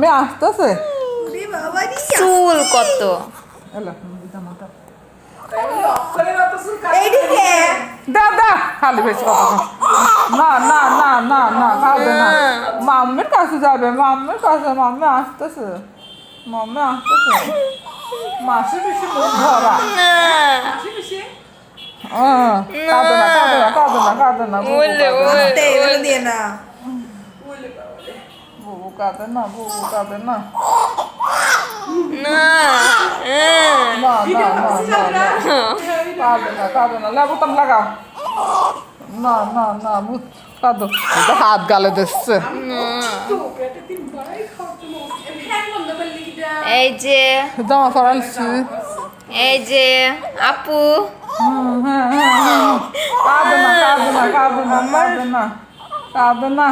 Mummy আসতেছে। চুল কত? এলো জামাটা এইদিকে দা দা খালি বেশি না না না না না কাঁদে না। মাম্মির কাছে যাবে মাম্মির কাছে মাম্মি আসতেছে। মাম্মি আসতেছে। মাসি মুখ ধরা। না। না কাঁদে না কাঁদে না কাঁদে কাঁদে না। বুবু কাঁদে না। না না। না না কাঁদে না কাঁদে না। লেবু তাম লাগাও না না না বুঝ কাঁদো। হাত গালে দিচ্ছে। এই যে জামা পরাইছি এই যে আপু। হ্যাঁ হ্যাঁ হ্যাঁ। কাঁদে না কাঁদে না কাঁদে না কাঁদে না। কাঁদে না।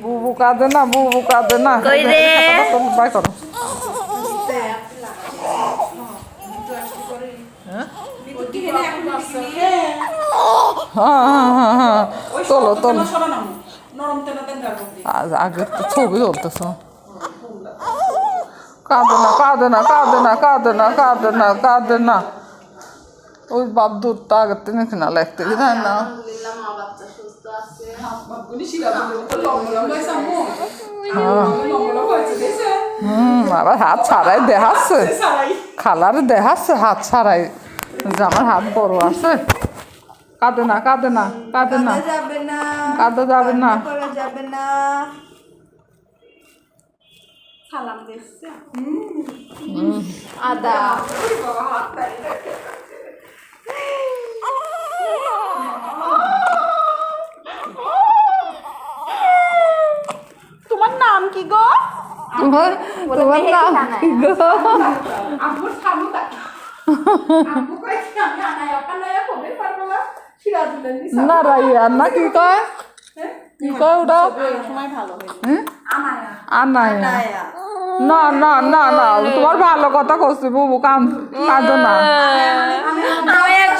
বুবু কাঁদে না বুবু কাঁদে না। বাই করো। হ্যাঁ হ্যাঁ হ্যাঁ হ্যাঁ। তোলো তোলো আজ আগে তো ছবি তুলতেছ। কাঁদে না কাঁদে না কাঁদে না কাঁদে না কাঁদে না কাঁদে না। ওই বাপ দুধটা আগের থেকে কিনা লাগতে না। হুম আবার হাত ছাড়াই দেখাচ্ছে। খালার দেখাচ্ছে হাত ছাড়াই। যে আমার হাত বড় আছে। কাঁদে না কাঁদে না কাঁদে না। কাঁদা যাবে না কাঁদা যাবে না। করা যাবে আদা। তোমার তোমার নাম কি গো? না? রাইয়া না কি কয়? কি কয় ওটা? হুম? আনায়া। নায়া না না না না তোমার ভালো কথা করছি বুবু কান কাঁদো না। আমি